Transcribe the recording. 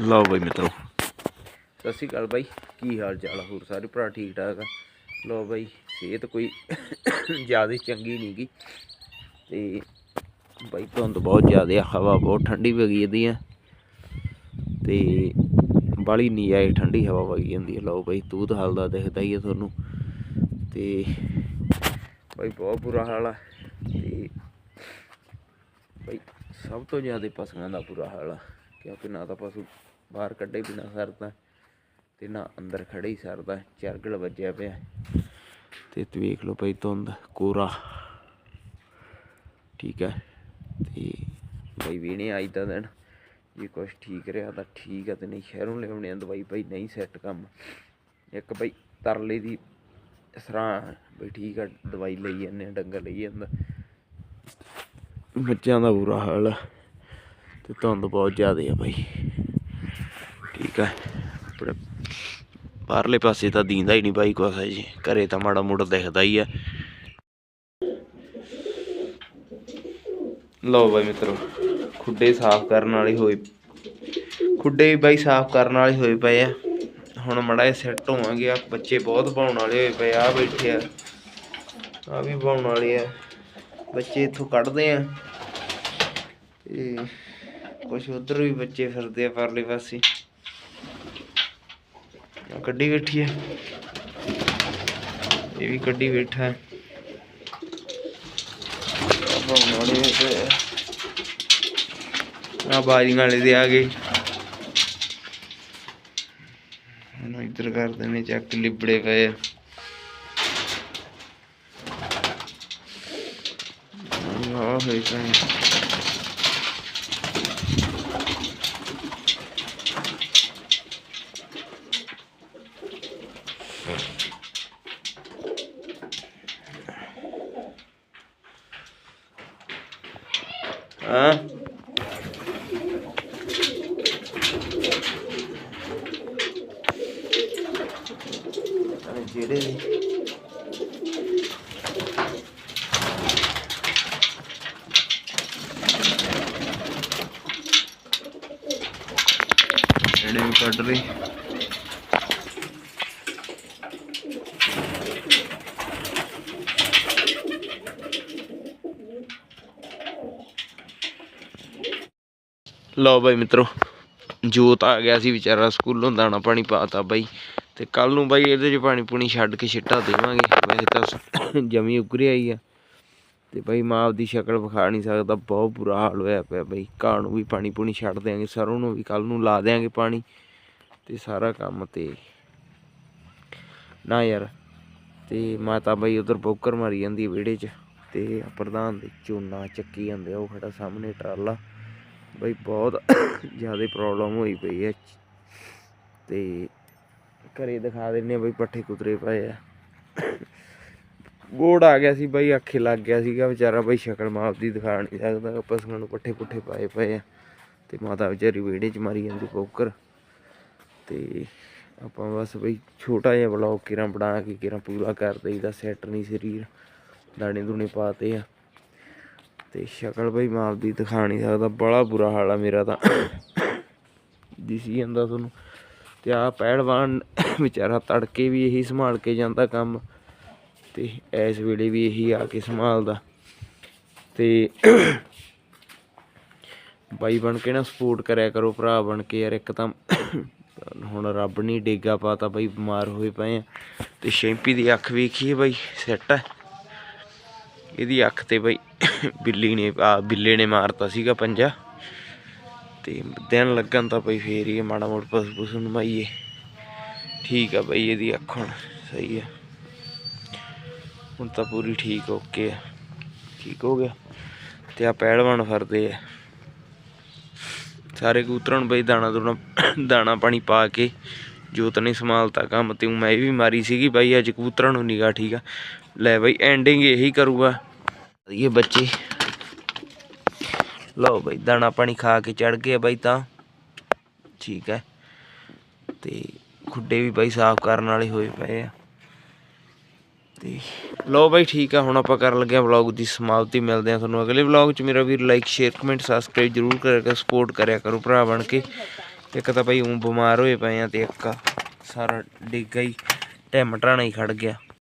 ਲਓ ਬਾਈ ਮਿੱਤਰੋ। ਸਤਿ ਸ਼੍ਰੀ ਅਕਾਲ ਬਾਈ, ਕੀ ਹਾਲ ਚਾਲ ਹੋਰ ਸਾਰੇ ਭਰਾ ਠੀਕ ਠਾਕ ਆ? ਲਓ ਬਾਈ, ਸਿਹਤ ਕੋਈ ਜ਼ਿਆਦਾ ਚੰਗੀ ਨਹੀਂ ਗੀ। ਤੇ ਬਾਈ ਧੁੰਦ ਬਹੁਤ ਜ਼ਿਆਦਾ ਆ, ਹਵਾ ਬਹੁਤ ਠੰਡੀ ਵਗੀ ਜਾਂਦੀ ਆ। ਤੇ ਬਾਲੀ ਨਹੀਂ ਆਏ, ਠੰਡੀ ਹਵਾ ਵਗੀ ਜਾਂਦੀ ਆ। ਲਓ ਬਾਈ ਤੂਤ ਹਲਦਾ ਦਿਖਦਾ ਹੀ ਆ ਤੁਹਾਨੂੰ। ਤੇ ਬਾਈ ਬਹੁਤ ਬੁਰਾ ਹਾਲ ਆ। ਤੇ ਬਾਈ, ਸਭ ਤੋਂ ਜ਼ਿਆਦਾ ਪਸ਼ੂਆਂ ਦਾ ਬੁਰਾ ਹਾਲ ਆ। ਕਿਉਂਕਿ ਨਾ ਤਾਂ ਪਸ਼ੂ ਬਾਹਰ ਕੱਢੇ ਬਿਨਾ ਸਰਦਾ ਤੇ ਨਾ ਅੰਦਰ ਖੜੇ ਹੀ ਸਰਦਾ। ਚਰਗਲ ਵੱਜਿਆ ਪਿਆ। ਤੇ ਤੁਸੀਂ ਵੇਖ ਲਓ ਭਾਈ ਧੁੰਦ, ਕੋਰਾ। ਠੀਕ ਹੈ। ਤੇ ਬਈ ਵੀਣੇ ਆਈ ਤਾਂ ਦਿਨ, ਜੇ ਕੁਛ ਠੀਕ ਰਿਹਾ ਤਾਂ ਠੀਕ ਆ ਤੇ ਨਹੀਂ ਸ਼ਹਿਰੋਂ ਲਿਆਉਣੇ ਆ ਦਵਾਈ ਭਾਈ ਨਹੀਂ ਸੈੱਟ ਕੰਮ। ਇੱਕ ਬਈ ਤਰਲੇ ਦੀ ਸਰਾਂ ਬਈ ਠੀਕ ਆ, ਦਵਾਈ ਲਈ ਜਾਂਦੇ ਆ, ਡੰਗਰ ਲਈ ਜਾਂਦਾ। ਬੱਚਿਆਂ ਦਾ ਬੁਰਾ ਹਾਲ ਆ। ਤੇ ਧੁੰਦ ਬਹੁਤ ਜ਼ਿਆਦਾ ਆ ਬਾਈ। ਠੀਕ ਆ। ਆਪਣੇ ਬਾਹਰਲੇ ਪਾਸੇ ਤਾਂ ਦੀਂਦਾ ਹੀ ਨਹੀਂ ਬਾਈ ਕੁਛ ਜੀ ਘਰੇ ਤਾਂ ਮਾੜਾ ਮੋਟਾ ਦਿਖਦਾ ਹੀ ਆ। ਲਓ ਬਾਈ ਮਿੱਤਰੋ, ਖੁੱਡੇ ਸਾਫ਼ ਕਰਨ ਵਾਲੇ ਹੋਏ ਖੁੱਡੇ ਵੀ ਬਾਈ ਸਾਫ਼ ਕਰਨ ਵਾਲੇ ਹੋਏ ਪਏ ਆ। ਹੁਣ ਮੜਾ ਜਿਹਾ ਸੈੱਟ ਹੋਵਾਂਗੇ ਆ। ਬੱਚੇ ਬਹੁਤ ਪਾਉਣ ਵਾਲੇ ਹੋਏ ਪਏ ਆ, ਆਹ ਬੈਠੇ ਆ। ਆ ਵੀ ਪਾਉਣ ਵਾਲੇ ਆ। ਬੱਚੇ ਇੱਥੋਂ ਕੱਢਦੇ ਆ। ਤੇ ਕੁਛ ਉਧਰ ਵੀ ਬੱਚੇ ਫਿਰਦੇ ਆ ਪਰਲੇ ਪਾਸੇ। ਕੱਢੀ ਬੈਠੀ ਹੈ ਇਹ ਵੀ ਕੱਢੀ ਬੈਠਾ। ਹੈ ਆਹ ਆ ਬਾਜੀਆਂ ਵਾਲੇ ਦੇ ਆ ਗਏ। ਹੁਣ ਇੱਧਰ ਕਰਦੇ ਨੇ ਚੱਕ ਲਿਬੜੇ ਪਏ ਆ। ਆਹ ਹੋਈ ਤਾਂ। ਹਾਂ ਅਰੇ ਜਿਹੜੇ ਨੇ ਜਿਹੜੇ ਵੀ ਕੱਢ ਰਹੀ ਲਓ ਬਾਈ ਮਿੱਤਰੋ, ਜੋਤ ਆ ਗਿਆ ਸੀ ਵਿਚਾਰਾ, ਸਕੂਲੋਂ ਦਾਣਾ ਪਾਣੀ ਪਾਤਾ ਬਾਈ ਤੇ ਕੱਲ ਨੂੰ ਬਾਈ ਇਹਦੇ 'ਚ ਪਾਣੀ ਪੂਣੀ ਛੱਡ ਕੇ ਛਿੱਟਾ ਦੇਵਾਂਗੇ। ਵੈਸੇ ਤਾਂ ਜਮੀ ਉਗਰੀ ਆਈ ਆ ਤੇ ਬਾਈ ਮਾਂ ਆਪਦੀ ਸ਼ਕਲ ਵਿਖਾ ਨਹੀਂ ਸਕਦਾ, ਬਹੁਤ ਬੁਰਾ ਹਾਲ ਹੋਇਆ ਪਿਆ ਬਾਈ। ਘਾਹ ਨੂੰ ਵੀ ਪਾਣੀ ਪੂਣੀ ਛੱਡ ਦਿਆਂਗੇ, ਸਰੋਂ ਨੂੰ ਵੀ ਕੱਲ ਨੂੰ ਲਾ ਦਿਆਂਗੇ ਪਾਣੀ ਤੇ ਸਾਰਾ ਕੰਮ ਤੇ ਨਾ ਯਾਰ। ਤੇ ਮਾਤਾ ਬਾਈ ਉਧਰ ਬੋਕਰ ਮਾਰੀ ਜਾਂਦੀ ਵਿਹੜੇ 'ਚ ਤੇ ਪ੍ਰਧਾਨ ਦੇ ਝੋਨਾ ਚੱਕੀ ਜਾਂਦੇ ਉਹ ਖੜਾ ਸਾਹਮਣੇ ਟਰਾਲਾ। ਬਈ ਬਹੁਤ ਜ਼ਿਆਦਾ ਪ੍ਰੋਬਲਮ ਹੋਈ ਪਈ ਹੈ। ਤੇ ਘਰੇ ਦਿਖਾ ਦਿੰਨੇ ਆ ਬਈ ਪੱਠੇ ਕੁਤਰੇ ਪਏ ਆ। ਗੋੜ ਆ ਗਿਆ ਸੀ ਬਈ ਅੱਖੇ ਲੱਗ ਗਿਆ ਸੀਗਾ ਵਿਚਾਰਾ ਬਈ, ਸ਼ਕਲ ਮਾਪ ਦੀ ਦਿਖਾ ਨਹੀਂ ਸਕਦਾ। ਪਸ਼ੂਆਂ ਨੂੰ ਪੱਠੇ ਪੁੱਠੇ ਪਾਏ ਪਏ ਆ ਤੇ ਮਾਤਾ ਵਿਚਾਰੀ ਵਿਹੜੇ 'ਚ ਮਾਰੀ ਜਾਂਦੀ ਪੋਕਰ। ਤੇ ਆਪਾਂ ਬਸ ਬਈ ਛੋਟਾ ਜਿਹਾ ਬਲੌਗ ਕਿਰਾਂ ਬਣਾ ਕੇ, ਕਿਰਾਂ ਪੂਰਾ ਕਰ ਦੇਈਦਾ ਸੈੱਟ ਨਹੀਂ ਸਰੀਰ ਦਾਣੇ ਦੂਣੇ ਪਾਤੇ ਆ। ਤੇ ਸ਼ਕਲ ਬਈ ਮੈਂ ਆਪਦੀ ਦਿਖਾ ਨਹੀਂ ਸਕਦਾ, ਬੜਾ ਬੁਰਾ ਹਾਲ ਆ ਮੇਰਾ ਤਾਂ। ਦਿਸੀ ਜਾਂਦਾ ਤੁਹਾਨੂੰ। ਤੇ ਆ ਪਹਿਲਵਾਨ ਵਿਚਾਰਾ ਤੜਕੇ ਵੀ ਇਹੀ ਸੰਭਾਲ ਕੇ ਜਾਂਦਾ ਕੰਮ ਤੇ ਇਸ ਵੇਲੇ ਵੀ ਇਹੀ ਆ ਕੇ ਸੰਭਾਲਦਾ। ਤੇ ਬਾਈ ਬਣ ਕੇ ਨਾ ਸਪੋਰਟ ਕਰਿਆ ਕਰੋ, ਭਰਾ ਬਣ ਕੇ ਯਾਰ ਇੱਕ ਤਾਂ ਹੁਣ ਰੱਬ ਨਹੀਂ ਡੇਗਾ ਪਾਤਾ ਬਾਈ, ਬਿਮਾਰ ਹੋਏ ਪਏ ਆ। ਤੇ ਸ਼ੈਂਪੀ ਦੀ ਅੱਖ ਵੇਖੀਏ ਬਾਈ ਸੈੱਟ ਹੈ ਇਹਦੀ ਅੱਖ ਤੇ ਬਈ ਬਿੱਲੀ ਨੇ, ਆ ਬਿੱਲੇ ਨੇ ਮਾਰਤਾ ਸੀਗਾ ਪੰਜਾ। ਤੇ ਦਿਨ ਲੱਗਣ ਤਾਂ ਬਈ ਫੇਰ ਹੀ ਮਾੜਾ ਮੋੜ ਪਸ ਪਸ ਨੂੰ ਠੀਕ ਆ ਬਈ ਇਹਦੀ ਅੱਖ ਹੁਣ ਸਹੀ ਆ। ਹੁਣ ਤਾਂ ਪੂਰੀ ਠੀਕ ਓਕੇ ਆ। ਠੀਕ ਹੋ ਗਿਆ। ਤੇ ਆ ਪਹਿਲਵਾਨ ਫਰਦੇ ਆ। ਸਾਰੇ ਕੂਤਰਾਂ ਨੂੰ ਬਈ ਦਾਣਾ ਦੂਣਾ, ਦਾਣਾ ਪਾਣੀ ਪਾ ਕੇ ਜੋਤ ਨੇ ਸੰਭਾਲਤਾ ਕੰਮ ਤੇ ਊਂ ਮੈਂ ਵੀ ਮਾਰੀ ਸੀਗੀ ਬਾਈ ਅੱਜ ਕਬੂਤਰਾਂ ਨੂੰ ਨਿਗਾ ਠੀਕ ਆ। ਲੈ ਬਾਈ ਐਂਡਿੰਗ ਇਹੀ ਕਰੂਗਾ। ਇਹ ਬੱਚੇ। ਲਓ ਬਾਈ, ਦਾਣਾ ਪਾਣੀ ਖਾ ਕੇ ਚੜ ਗਏ ਆ ਬਾਈ ਤਾਂ। ਠੀਕ ਹੈ। ਤੇ ਖੁੱਡੇ ਵੀ ਬਾਈ ਸਾਫ਼ ਕਰਨ ਵਾਲੇ ਹੋਏ ਪਏ ਆ। ਤੇ ਲਓ ਬਾਈ, ਠੀਕ ਆ, ਹੁਣ ਆਪਾਂ ਕਰਨ ਲੱਗੇ ਆ ਵਲੌਗ ਦੀ ਸਮਾਪਤੀ। ਮਿਲਦੇ ਆ ਤੁਹਾਨੂੰ ਅਗਲੇ ਵਲੌਗ 'ਚ। ਮੇਰਾ ਵੀਰ ਲਾਈਕ ਸ਼ੇਅਰ ਕਮੈਂਟ ਸਬਸਕ੍ਰਾਈਬ ਜਰੂਰ ਕਰਿਆ ਕਰੋ ਸਪੋਰਟ ਕਰਿਆ ਕਰੋ ਭਰਾ ਬਣ ਕੇ। ਇੱਕ ਤਾਂ ਬਈ ਉਹ ਬਿਮਾਰ ਹੋਏ ਪਏ ਆ ਤੇ ਇੱਕ ਸਾਰਾ ਡਿੱਗਾ ਹੀ ਟੈਮ ਟਰਾਣਾ ਹੀ ਖੜ ਗਿਆ।